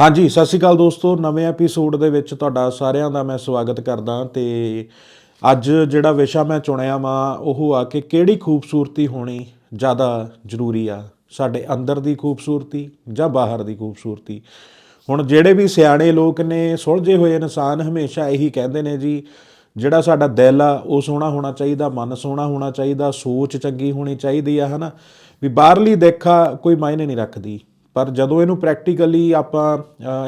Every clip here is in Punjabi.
ਹਾਂਜੀ, ਸਤਿ ਸ਼੍ਰੀ ਅਕਾਲ ਦੋਸਤੋ। ਨਵੇਂ ਐਪੀਸੋਡ ਦੇ ਵਿੱਚ ਤੁਹਾਡਾ ਸਾਰਿਆਂ ਦਾ ਮੈਂ ਸਵਾਗਤ ਕਰਦਾ ਤੇ ਅੱਜ ਜਿਹੜਾ ਵਿਸ਼ਾ ਮੈਂ ਚੁਣਿਆ ਵਾ, ਉਹ ਆ ਕਿ ਕਿਹੜੀ ਖੂਬਸੂਰਤੀ ਹੋਣੀ ਜ਼ਿਆਦਾ ਜ਼ਰੂਰੀ ਆ? ਸਾਡੇ ਅੰਦਰ ਦੀ ਖੂਬਸੂਰਤੀ ਜਾਂ ਬਾਹਰ ਦੀ ਖੂਬਸੂਰਤੀ? ਹੁਣ ਜਿਹੜੇ ਵੀ ਸਿਆਣੇ ਲੋਕ ਨੇ, ਸੁਲਝੇ ਹੋਏ ਇਨਸਾਨ ਹਮੇਸ਼ਾ ਇਹੀ ਕਹਿੰਦੇ ਨੇ ਜੀ, ਜਿਹੜਾ ਸਾਡਾ ਦਿਲ ਆ, ਉਹ ਸੋਹਣਾ ਹੋਣਾ ਚਾਹੀਦਾ, ਮਨ ਸੋਹਣਾ ਹੋਣਾ ਚਾਹੀਦਾ, ਸੋਚ ਚੰਗੀ ਹੋਣੀ ਚਾਹੀਦੀ ਆ, ਹਨਾ? ਵੀ ਬਾਹਰਲੀ ਦੇਖਾ ਕੋਈ ਮਾਇਨੇ ਨਹੀਂ ਰੱਖਦੀ। ਪਰ ਜਦੋਂ ਇਹਨੂੰ ਪ੍ਰੈਕਟੀਕਲੀ ਆਪਾਂ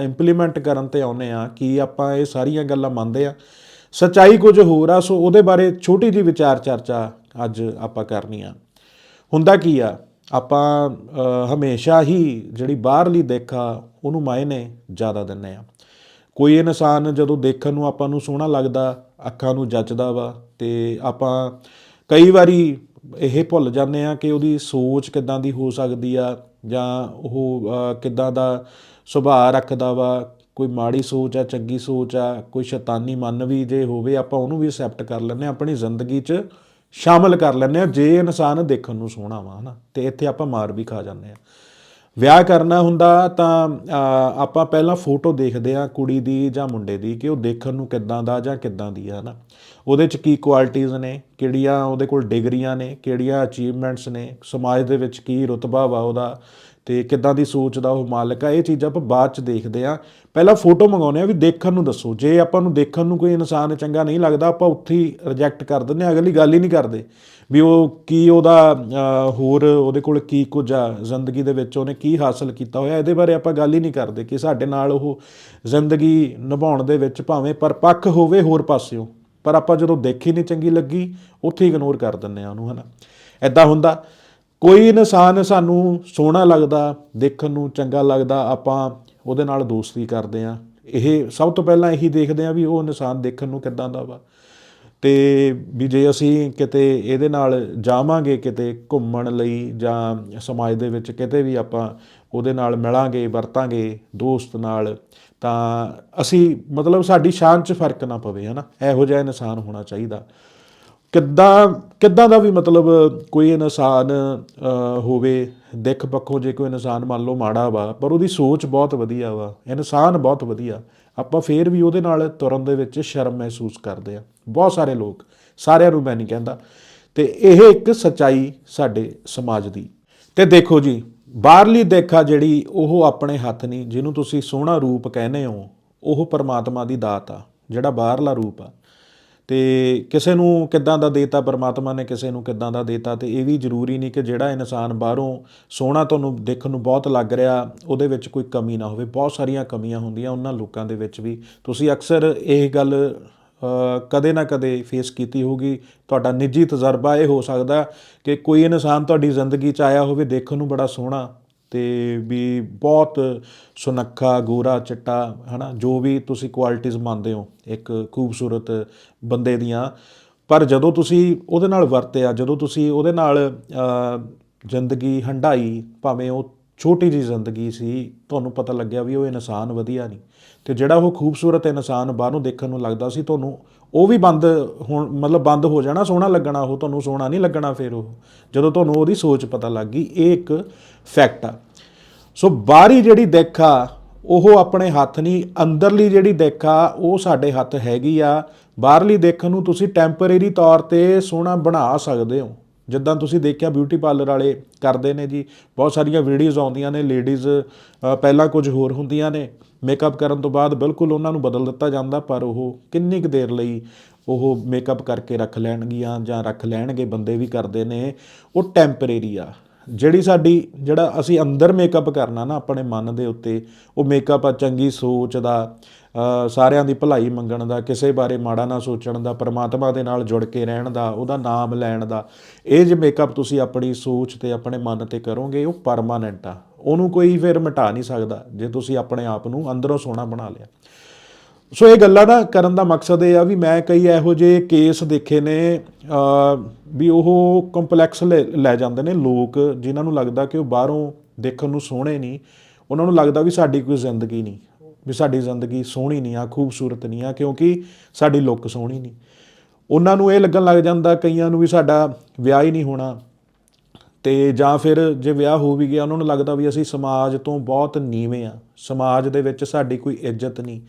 ਇੰਪਲੀਮੈਂਟ ਕਰਨ ਤੇ ਆਉਨੇ ਆ ਕਿ ਆਪਾਂ ਇਹ ਸਾਰੀਆਂ ਗੱਲਾਂ ਮੰਨਦੇ ਆ ਸੱਚਾਈ ਕੁਝ ਹੋਰ ਆ, ਸੋ ਉਹਦੇ ਬਾਰੇ ਛੋਟੀ ਜੀ ਵਿਚਾਰ ਚਰਚਾ ਅੱਜ ਆਪਾਂ ਕਰਨੀ ਆ। ਹੁੰਦਾ ਕੀ ਆ, ਆਪਾਂ ਹਮੇਸ਼ਾ ਹੀ ਜਿਹੜੀ ਬਾਹਰਲੀ ਦੇਖਾ ਉਹਨੂੰ ਮਾਇਨੇ ਜ਼ਿਆਦਾ ਦਿੰਨੇ ਆ ਕੋਈ ਇਨਸਾਨ ਜਦੋਂ ਦੇਖਣ ਨੂੰ ਆਪਾਂ ਨੂੰ ਸੋਹਣਾ ਲੱਗਦਾ, ਅੱਖਾਂ ਨੂੰ ਜੱਚਦਾ ਵਾ, ਤੇ ਆਪਾਂ ਕਈ ਵਾਰੀ ਇਹ ਭੁੱਲ ਜਾਂਦੇ ਆ ਕਿ ਉਹਦੀ ਸੋਚ ਕਿੱਦਾਂ ਦੀ ਹੋ ਸਕਦੀ ਆ ਜਾਂ ਉਹ ਕਿੱਦਾਂ ਦਾ ਸੁਭਾਅ ਰੱਖਦਾ ਵਾ, ਕੋਈ ਮਾੜੀ ਸੋਚ ਆ, ਚੰਗੀ ਸੋਚ ਆ, ਕੋਈ ਸ਼ੈਤਾਨੀ ਮਨ ਵੀ ਜੇ ਹੋਵੇ, ਆਪਾਂ ਉਹਨੂੰ ਵੀ ਅਸੈਪਟ ਕਰ ਲੈਂਦੇ ਆ ਆਪਣੀ ਜ਼ਿੰਦਗੀ 'ਚ ਸ਼ਾਮਲ ਕਰ ਲੈਂਦੇ ਆ ਜੇ ਇਨਸਾਨ ਦੇਖਣ ਨੂੰ ਸੋਹਣਾ ਵਾ, ਹਨਾ, ਤੇ ਇੱਥੇ ਆਪਾਂ ਮਾਰ ਵੀ ਖਾ ਜਾਂਦੇ ਆ ਵਿਆਹ ਕਰਨਾ ਹੁੰਦਾ ਤਾਂ ਆਪਾਂ ਪਹਿਲਾਂ ਫੋਟੋ ਦੇਖਦੇ ਆ ਕੁੜੀ ਦੀ ਜਾਂ ਮੁੰਡੇ ਦੀ ਕਿ ਉਹ ਦੇਖਣ ਨੂੰ ਕਿੱਦਾਂ ਦਾ ਜਾਂ ਕਿੱਦਾਂ ਦੀ ਆ ਨਾ ਉਹਦੇ ਚ ਕੀ ਕੁਆਲਿਟੀਆਂ ਨੇ, ਕਿਹੜੀਆਂ ਉਹਦੇ ਕੋਲ ਡਿਗਰੀਆਂ ਨੇ, ਕਿਹੜੀਆਂ ਅਚੀਵਮੈਂਟਸ ਨੇ, ਸਮਾਜ ਦੇ ਵਿੱਚ ਕੀ ਰੁਤਬਾ ਵਾ ਉਹਦਾ ਤੇ ਕਿੱਦਾਂ ਦੀ ਸੋਚ ਦਾ ਉਹ ਮਾਲਕ ਆ, ਇਹ ਚੀਜ਼ਾਂ ਆਪਾਂ ਬਾਅਦ ਚ ਦੇਖਦੇ ਆ। ਪਹਿਲਾਂ ਫੋਟੋ ਮੰਗਾਉਂਦੇ ਆ ਵੀ ਦੇਖਣ ਨੂੰ ਦੱਸੋ। ਜੇ ਆਪਾਂ ਨੂੰ ਦੇਖਣ ਨੂੰ ਕੋਈ ਇਨਸਾਨ ਚੰਗਾ ਨਹੀਂ ਲੱਗਦਾ, ਆਪਾਂ ਉੱਥੇ ਹੀ ਰਿਜੈਕਟ ਕਰ ਦਿੰਦੇ ਆ, ਅਗਲੀ ਗੱਲ ਹੀ ਨਹੀਂ ਕਰਦੇ। ਵੀ ਉਹ ਕੀ ਉਹਦਾ ਹੋਰ ਉਹਦੇ ਕੋਲ ਕੀ ਕੁਝ ਆ, ਜ਼ਿੰਦਗੀ ਦੇ ਵਿੱਚ ਉਹਨੇ ਕੀ ਹਾਸਲ ਕੀਤਾ ਹੋਇਆ, ਇਹਦੇ ਬਾਰੇ ਆਪਾਂ ਗੱਲ ਹੀ ਨਹੀਂ ਕਰਦੇ ਕਿ ਸਾਡੇ ਨਾਲ ਉਹ ਜ਼ਿੰਦਗੀ ਨਿਭਾਉਣ ਦੇ ਵਿੱਚ ਭਾਵੇਂ ਪਰਪੱਕ ਹੋਵੇ ਹੋਰ ਪਾਸਿਓਂ, ਪਰ ਆਪਾਂ ਜਦੋਂ ਦੇਖੀ ਨਹੀਂ ਚੰਗੀ ਲੱਗੀ, ਉੱਥੇ ਇਗਨੋਰ ਕਰ ਦਿੰਦੇ ਆ ਉਹਨੂੰ, ਹਨਾ। ਐਦਾਂ ਹੁੰਦਾ। ਕੋਈ ਇਨਸਾਨ ਸਾਨੂੰ ਸੋਹਣਾ ਲੱਗਦਾ, ਦੇਖਣ ਨੂੰ ਚੰਗਾ ਲੱਗਦਾ, ਆਪਾਂ ਉਹਦੇ ਨਾਲ ਦੋਸਤੀ ਕਰਦੇ ਆ ਇਹ ਸਭ ਤੋਂ ਪਹਿਲਾਂ ਇਹੀ ਦੇਖਦੇ ਆ ਵੀ ਉਹ ਇਨਸਾਨ ਦੇਖਣ ਨੂੰ ਕਿੱਦਾਂ ਦਾ ਵਾ। ਤੇ ਵੀ ਜੇ ਅਸੀਂ ਕਿਤੇ ਇਹਦੇ ਨਾਲ ਜਾਵਾਂਗੇ, ਕਿਤੇ ਘੁੰਮਣ ਲਈ ਜਾਂ ਸਮਾਜ ਦੇ ਵਿੱਚ ਕਿਤੇ ਵੀ ਆਪਾਂ ਉਹਦੇ ਨਾਲ ਮਿਲਾਂਗੇ, ਵਰਤਾਂਗੇ, ਦੋਸਤ ਨਾਲ, ਤਾਂ ਅਸੀਂ ਮਤਲਬ ਸਾਡੀ ਸ਼ਾਨ 'ਚ ਫ਼ਰਕ ਨਾ ਪਵੇ ਹਨਾ ਇਹੋ ਜਿਹਾ ਇਨਸਾਨ ਹੋਣਾ ਚਾਹੀਦਾ। ਕਿੱਦਾਂ ਕਿੱਦਾਂ ਦਾ ਵੀ ਮਤਲਬ ਕੋਈ ਇਨਸਾਨ ਹੋਵੇ, ਦਿੱਖ ਪੱਖੋਂ ਜੇ ਕੋਈ ਇਨਸਾਨ ਮੰਨ ਲਓ ਮਾੜਾ ਵਾ, ਪਰ ਉਹਦੀ ਸੋਚ ਬਹੁਤ ਵਧੀਆ ਵਾ, ਇਨਸਾਨ ਬਹੁਤ ਵਧੀਆ, ਆਪਾਂ ਫੇਰ ਵੀ ਉਹਦੇ ਨਾਲ ਤੁਰਨ ਦੇ ਵਿੱਚ ਸ਼ਰਮ ਮਹਿਸੂਸ ਕਰਦੇ ਆ, ਬਹੁਤ ਸਾਰੇ ਲੋਕ, ਸਾਰਿਆਂ ਨੂੰ ਮੈਂ ਨਹੀਂ ਕਹਿੰਦਾ, ਤੇ ਇਹ ਇੱਕ ਸਚਾਈ ਸਾਡੇ ਸਮਾਜ ਦੀ, ਤੇ ਦੇਖੋ ਜੀ, ਬਾਹਰਲੀ ਦੇਖਾ ਜਿਹੜੀ ਉਹ ਆਪਣੇ ਹੱਥ ਨਹੀਂ, ਜਿਹਨੂੰ ਤੁਸੀਂ ਸੋਹਣਾ ਰੂਪ ਕਹਿੰਦੇ ਹੋ, ਉਹ ਪਰਮਾਤਮਾ ਦੀ ਦਾਤ ਆ, ਜਿਹੜਾ ਬਾਹਰਲਾ ਰੂਪ ਆ ਤੇ ਕਿਸੇ ਨੂੰ ਕਿੱਦਾਂ ਦਾ ਦੇਤਾ, ਪਰਮਾਤਮਾ ਨੇ ਕਿਸੇ ਨੂੰ ਕਿੱਦਾਂ ਦਾ ਦੇਤਾ ਤੇ ਇਹ ਵੀ ਜ਼ਰੂਰੀ ਨਹੀਂ ਕਿ ਜਿਹੜਾ ਇਨਸਾਨ ਬਾਹਰੋਂ ਸੋਹਣਾ ਤੁਹਾਨੂੰ ਦੇਖਣ ਨੂੰ ਬਹੁਤ ਲੱਗ ਰਿਹਾ, ਉਹਦੇ ਵਿੱਚ ਕੋਈ ਕਮੀ ਨਾ ਹੋਵੇ। ਬਹੁਤ ਸਾਰੀਆਂ ਕਮੀਆਂ ਹੁੰਦੀਆਂ ਉਹਨਾਂ ਲੋਕਾਂ ਦੇ ਵਿੱਚ ਵੀ। ਤੁਸੀਂ ਅਕਸਰ ਇਹ ਗੱਲ ਕਦੇ ਨਾ ਕਦੇ ਫੇਸ ਕੀਤੀ ਹੋਊਗੀ। ਤੁਹਾਡਾ ਨਿੱਜੀ ਤਜਰਬਾ ਇਹ ਹੋ ਸਕਦਾ ਕਿ ਕੋਈ ਇਨਸਾਨ ਤੁਹਾਡੀ ਜ਼ਿੰਦਗੀ 'ਚ ਆਇਆ ਹੋਵੇ, ਦੇਖਣ ਨੂੰ ਬੜਾ ਸੋਹਣਾ। ਤੇ ਵੀ ਬਹੁਤ ਸੁਨੱਖਾ, ਗੋਰਾ ਚਿੱਟਾ, ਹਨਾ, ਜੋ ਵੀ ਤੁਸੀਂ ਕੁਆਲਿਟੀਆਂ ਮੰਨਦੇ ਹੋ, ਇੱਕ ਖੂਬਸੂਰਤ ਬੰਦੇ ਦੀਆਂ। ਪਰ ਜਦੋਂ ਤੁਸੀਂ ਉਹਦੇ ਨਾਲ ਵਰਤਿਆ, ਜਦੋਂ ਤੁਸੀਂ ਉਹਦੇ ਨਾਲ ਜ਼ਿੰਦਗੀ ਹੰਡਾਈ ਭਾਵੇਂ ਉਹ ਛੋਟੀ ਜੀ ਜ਼ਿੰਦਗੀ ਸੀ, ਤੁਹਾਨੂੰ ਪਤਾ ਲੱਗਿਆ ਵੀ ਉਹ ਇਨਸਾਨ ਵਧੀਆ ਨਹੀਂ। ਤੇ ਜਿਹੜਾ ਉਹ ਖੂਬਸੂਰਤ ਇਨਸਾਨ ਬਾਹਰੋਂ ਦੇਖਣ ਨੂੰ ਲੱਗਦਾ ਸੀ, ਤੁਹਾਨੂੰ ਉਹ ਵੀ ਬੰਦ ਹੁਣ ਮਤਲਬ ਬੰਦ ਹੋ ਜਾਣਾ, ਸੋਹਣਾ ਲੱਗਣਾ ਉਹ, ਤੁਹਾਨੂੰ ਸੋਹਣਾ ਨਹੀਂ ਲੱਗਣਾ ਫਿਰ ਉਹ। ਜਦੋਂ ਤੁਹਾਨੂੰ ਉਹਦੀ ਸੋਚ ਪਤਾ ਲੱਗ ਗਈ, ਇਹ ਇੱਕ ਫੈਕਟ ਆ। ਸੋ ਬਾਹਰੀ ਜਿਹੜੀ ਦਿੱਖ ਆ, ਉਹ ਆਪਣੇ ਹੱਥ ਨਹੀਂ, ਅੰਦਰਲੀ ਜਿਹੜੀ ਦਿੱਖ ਆ, ਉਹ ਸਾਡੇ ਹੱਥ ਹੈਗੀ ਆ। ਬਾਹਰਲੀ ਦੇਖਣ ਨੂੰ ਤੁਸੀਂ ਟੈਂਪਰੇਰੀ ਤੌਰ ਤੇ ਸੋਹਣਾ ਬਣਾ ਸਕਦੇ ਹੋ। ਜਿੱਦਾਂ ਤੁਸੀਂ ਦੇਖਿਆ ਬਿਊਟੀ ਪਾਰਲਰ ਵਾਲੇ ਕਰਦੇ ਨੇ ਜੀ, ਬਹੁਤ ਸਾਰੀਆਂ ਵੀਡੀਓਜ਼ ਆਉਂਦੀਆਂ ਨੇ ਲੇਡੀਜ਼ ਪਹਿਲਾਂ ਕੁਝ ਹੋਰ ਹੁੰਦੀਆਂ ਨੇ। ਮੇਕਅਪ ਕਰਨ ਤੋਂ ਬਾਅਦ ਬਿਲਕੁਲ ਉਹਨਾਂ ਨੂੰ ਬਦਲ ਦਿੱਤਾ ਜਾਂਦਾ, ਪਰ ਉਹ ਕਿੰਨੀ ਕੁ ਦੇਰ ਲਈ ਉਹ ਮੇਕਅਪ ਕਰਕੇ ਰੱਖ ਲੈਣਗੀਆਂ ਜਾਂ ਰੱਖ ਲੈਣਗੇ, ਬੰਦੇ ਵੀ ਕਰਦੇ ਨੇ, ਉਹ ਟੈਂਪਰੇਰੀ ਆ। ਜਿਹੜੀ ਸਾਡੀ, ਜਿਹੜਾ ਅਸੀਂ ਅੰਦਰ ਮੇਕਅਪ ਕਰਨਾ ਨਾ ਆਪਣੇ ਮਨ ਦੇ ਉੱਤੇ, ਉਹ ਮੇਕਅਪ ਆ, ਚੰਗੀ ਸੋਚ ਦਾ ਸਾਰਿਆਂ ਦੀ ਭਲਾਈ ਮੰਗਣ ਦਾ, ਕਿਸੇ ਬਾਰੇ ਮਾੜਾ ਨਾ ਸੋਚਣ ਦਾ, ਪਰਮਾਤਮਾ ਦੇ ਨਾਲ ਜੁੜ ਕੇ ਰਹਿਣ ਦਾ, ਉਹਦਾ ਨਾਮ ਲੈਣ ਦਾ, ਇਹ ਜੇ ਮੇਕਅਪ ਤੁਸੀਂ ਆਪਣੀ ਸੋਚ ਤੇ ਆਪਣੇ ਮਨ ਤੇ ਕਰੋਗੇ, ਉਹ ਪਰਮਾਨੈਂਟ ਆ। ਉਹਨੂੰ ਕੋਈ ਫਿਰ ਮਿਟਾ ਨਹੀਂ ਸਕਦਾ, ਜੇ ਤੁਸੀਂ ਆਪਣੇ ਆਪ ਨੂੰ ਅੰਦਰੋਂ ਸੋਹਣਾ ਬਣਾ ਲਿਆ। ਸੋ ਇਹ ਗੱਲਾਂ ਦਾ ਕਰਨ ਦਾ ਮਕਸਦ ਇਹ ਆ ਵੀ ਮੈਂ ਕਈ ਇਹੋ ਜਿਹੇ ਕੇਸ ਦੇਖੇ ਨੇ ਵੀ ਉਹ ਕੰਪਲੈਕਸ ਲੈ ਜਾਂਦੇ ਨੇ ਲੋਕ, ਜਿਨ੍ਹਾਂ ਨੂੰ ਲੱਗਦਾ ਕਿ ਉਹ ਬਾਹਰੋਂ ਦੇਖਣ ਨੂੰ ਸੋਹਣੇ ਨਹੀਂ। ਉਹਨਾਂ ਨੂੰ ਲੱਗਦਾ ਵੀ ਸਾਡੀ ਕੋਈ ਜ਼ਿੰਦਗੀ ਨਹੀਂ, ਵੀ ਸਾਡੀ ਜ਼ਿੰਦਗੀ ਸੋਹਣੀ ਨਹੀਂ ਆ, ਖੂਬਸੂਰਤ ਨਹੀਂ ਆ, ਕਿਉਂਕਿ ਸਾਡੀ ਲੁੱਕ ਸੋਹਣੀ ਨਹੀਂ। ਉਹਨਾਂ ਨੂੰ ਇਹ ਲੱਗਣ ਲੱਗ ਜਾਂਦਾ ਕਈਆਂ ਨੂੰ ਵੀ ਸਾਡਾ ਵਿਆਹ ਹੀ ਨਹੀਂ ਹੋਣਾ। ਤੇ ਜਾਂ ਫਿਰ ਜੇ ਵਿਆਹ ਹੋ ਵੀ ਗਿਆ, ਉਹਨਾਂ ਨੂੰ ਲੱਗਦਾ ਵੀ ਅਸੀਂ ਸਮਾਜ ਤੋਂ ਬਹੁਤ ਨੀਵੇਂ ਆ। ਸਮਾਜ ਦੇ ਵਿੱਚ ਸਾਡੀ ਕੋਈ ਇੱਜ਼ਤ ਨਹੀਂ।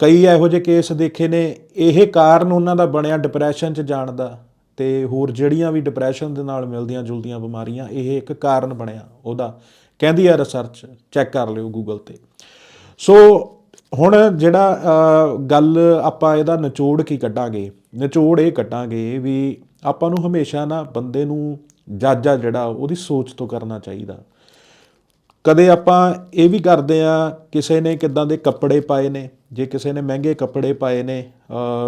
ਕਈ ਇਹੋ ਜਿਹੇ ਕੇਸ ਦੇਖੇ ਨੇ, ਇਹ ਕਾਰਨ ਉਹਨਾਂ ਦਾ ਬਣਿਆ ਡਿਪਰੈਸ਼ਨ 'ਚ ਜਾਣ ਦਾ ਤੇ ਹੋਰ ਜਿਹੜੀਆਂ ਵੀ ਡਿਪਰੈਸ਼ਨ ਦੇ ਨਾਲ ਮਿਲਦੀਆਂ ਜੁਲਦੀਆਂ ਬਿਮਾਰੀਆਂ, ਇਹ ਇੱਕ ਕਾਰਨ ਬਣਿਆ ਉਹਦਾ। ਕਹਿੰਦੀ ਆ ਰਿਸਰਚ ਚੈੱਕ ਕਰ ਲਿਓ ਗੂਗਲ ਤੇ। ਸੋ ਹੁਣ ਜਿਹੜਾ ਗੱਲ ਆਪਾਂ ਇਹਦਾ ਨਿਚੋੜ ਕੀ ਕੱਢਾਂਗੇ? ਨਿਚੋੜ ਇਹ ਕੱਢਾਂਗੇ ਵੀ ਆਪਾਂ ਨੂੰ ਹਮੇਸ਼ਾ ਨਾ ਬੰਦੇ ਨੂੰ ਜੱਜ ਆ ਜਿਹੜਾ, ਉਹਦੀ ਸੋਚ ਤੋਂ ਕਰਨਾ ਚਾਹੀਦਾ। ਕਦੇ ਆਪਾਂ ਇਹ ਵੀ ਕਰਦੇ ਆ ਕਿਸੇ ਨੇ ਕਿੱਦਾਂ ਦੇ ਕੱਪੜੇ ਪਾਏ ਨੇ, ਜੇ ਕਿਸੇ ਨੇ ਮਹਿੰਗੇ ਕੱਪੜੇ ਪਾਏ ਨੇ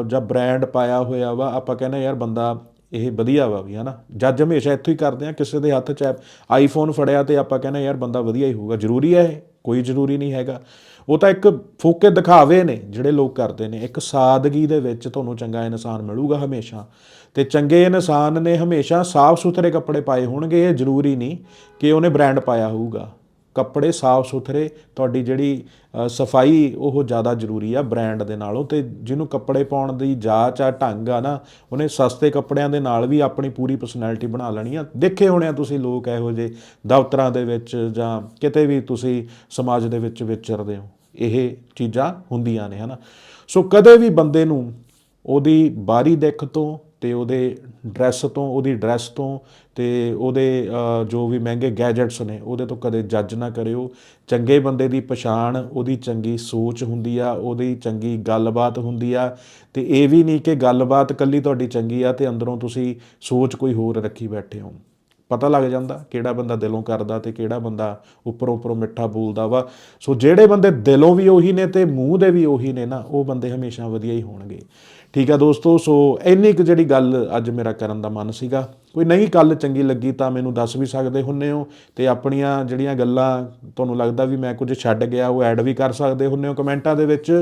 ਜਾਂ ਬ੍ਰਾਂਡ ਪਾਇਆ ਹੋਇਆ ਵਾ, ਆਪਾਂ ਕਹਿੰਦੇ ਯਾਰ ਬੰਦਾ ਇਹ ਵਧੀਆ ਵਾ ਵੀ, ਹਨਾ? ਜੱਜ ਹਮੇਸ਼ਾ ਇੱਥੋਂ ਹੀ ਕਰਦੇ ਆ ਕਿਸੇ ਦੇ ਹੱਥ 'ਚ ਆਈਫੋਨ ਫੜਿਆ ਤੇ ਆਪਾਂ ਕਹਿੰਦੇ ਯਾਰ ਬੰਦਾ ਵਧੀਆ ਹੀ ਹੋਊਗਾ। ਜ਼ਰੂਰੀ ਹੈ ਇਹ? ਕੋਈ ਜ਼ਰੂਰੀ ਨਹੀਂ ਹੈਗਾ। ਉਹ ਤਾਂ ਇੱਕ ਫੋਕੇ ਦਿਖਾਵੇ ਨੇ ਜਿਹੜੇ ਲੋਕ ਕਰਦੇ ਨੇ। ਇੱਕ ਸਾਦਗੀ ਦੇ ਵਿੱਚ ਤੁਹਾਨੂੰ ਚੰਗਾ ਇਨਸਾਨ ਮਿਲੂਗਾ ਹਮੇਸ਼ਾ। ਤੇ ਚੰਗੇ ਇਨਸਾਨ ਨੇ ਹਮੇਸ਼ਾ ਸਾਫ਼ ਸੁਥਰੇ ਕੱਪੜੇ ਪਾਏ ਹੋਣਗੇ, ਇਹ ਜ਼ਰੂਰੀ ਨਹੀਂ ਕਿ ਉਹਨੇ ਬ੍ਰਾਂਡ ਪਾਇਆ ਹੋਊਗਾ। ਕੱਪੜੇ ਸਾਫ਼ ਸੁਥਰੇ, ਤੁਹਾਡੀ ਜਿਹੜੀ ਸਫ਼ਾਈ ਉਹ ਜ਼ਿਆਦਾ ਜ਼ਰੂਰੀ ਆ ਬ੍ਰਾਂਡ ਦੇ ਨਾਲੋਂ ਤੇ ਜਿਹਨੂੰ ਕੱਪੜੇ ਪਾਉਣ ਦੀ ਜਾਚ ਆ, ਢੰਗ ਆ ਨਾ, ਉਹਨੇ ਸਸਤੇ ਕੱਪੜਿਆਂ ਦੇ ਨਾਲ ਵੀ ਆਪਣੀ ਪੂਰੀ ਪਰਸਨੈਲਿਟੀ ਬਣਾ ਲੈਣੀ ਆ। ਦੇਖੇ ਹੋਣੇ ਆ ਤੁਸੀਂ ਲੋਕ ਇਹੋ ਜਿਹੇ ਦਫ਼ਤਰਾਂ ਦੇ ਵਿੱਚ ਜਾਂ ਕਿਤੇ ਵੀ ਤੁਸੀਂ ਸਮਾਜ ਦੇ ਵਿੱਚ ਵਿਚਰਦੇ ਹੋ। ਇਹ ਚੀਜ਼ਾਂ ਹੁੰਦੀਆਂ ਨੇ, ਹਨਾ। ਸੋ ਕਦੇ ਵੀ ਬੰਦੇ ਨੂੰ ਉਹਦੀ ਬਾਹਰੀ ਦਿੱਖ ਤੋਂ ਅਤੇ ਉਹਦੇ ਡਰੈਸ ਤੋਂ, ਉਹਦੀ ਡਰੈਸ ਤੋਂ ਅਤੇ ਉਹਦੇ ਜੋ ਵੀ ਮਹਿੰਗੇ ਗੈਜਟਸ ਨੇ, ਉਹਦੇ ਤੋਂ ਕਦੇ ਜੱਜ ਨਾ ਕਰਿਓ। ਚੰਗੇ ਬੰਦੇ ਦੀ ਪਛਾਣ, ਉਹਦੀ ਚੰਗੀ ਸੋਚ ਹੁੰਦੀ ਆ, ਉਹਦੀ ਚੰਗੀ ਗੱਲਬਾਤ ਹੁੰਦੀ ਆ। ਅਤੇ ਇਹ ਵੀ ਨਹੀਂ ਕਿ ਗੱਲਬਾਤ ਇਕੱਲੀ ਤੁਹਾਡੀ ਚੰਗੀ ਆ ਅਤੇ ਅੰਦਰੋਂ ਤੁਸੀਂ ਸੋਚ ਕੋਈ ਹੋਰ ਰੱਖੀ ਬੈਠੇ ਹੋ। ਪਤਾ ਲੱਗ ਜਾਂਦਾ ਕਿਹੜਾ ਬੰਦਾ ਦਿਲੋਂ ਕਰਦਾ ਤੇ ਕਿਹੜਾ ਬੰਦਾ ਉੱਪਰੋਂ ਉੱਪਰੋਂ ਮਿੱਠਾ ਬੋਲਦਾ ਵਾ। ਸੋ ਜਿਹੜੇ ਬੰਦੇ ਦਿਲੋਂ ਵੀ ਉਹੀ ਨੇ ਤੇ ਮੂੰਹ ਦੇ ਵੀ ਉਹੀ ਨੇ ਨਾ, ਉਹ ਬੰਦੇ ਹਮੇਸ਼ਾ ਵਧੀਆ ਹੀ ਹੋਣਗੇ। ਠੀਕ ਆ ਦੋਸਤੋ, ਸੋ ਇੰਨੀ ਕੁ ਜਿਹੜੀ ਗੱਲ ਅੱਜ ਮੇਰਾ ਕਰਨ ਦਾ ਮਨ ਸੀਗਾ। ਕੋਈ ਨਹੀਂ ਗੱਲ ਚੰਗੀ ਲੱਗੀ ਤਾਂ ਮੈਨੂੰ ਦੱਸ ਵੀ ਸਕਦੇ ਹੁੰਨੇ ਹੋ ਤੇ ਆਪਣੀਆਂ ਜਿਹੜੀਆਂ ਗੱਲਾਂ ਤੁਹਾਨੂੰ ਲੱਗਦਾ ਵੀ ਮੈਂ ਕੁਝ ਛੱਡ ਗਿਆ, ਉਹ ਐਡ ਵੀ ਕਰ ਸਕਦੇ ਹੁੰਨੇ ਹੋ ਕਮੈਂਟਾਂ ਦੇ ਵਿੱਚ।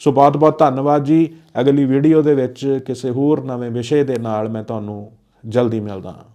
ਸੋ ਬਹੁਤ ਬਹੁਤ ਧੰਨਵਾਦ ਜੀ। ਅਗਲੀ ਵੀਡੀਓ ਦੇ ਵਿੱਚ ਕਿਸੇ ਹੋਰ ਨਵੇਂ ਵਿਸ਼ੇ ਦੇ ਨਾਲ ਮੈਂ ਤੁਹਾਨੂੰ ਜਲਦੀ ਮਿਲਦਾ ਹਾਂ।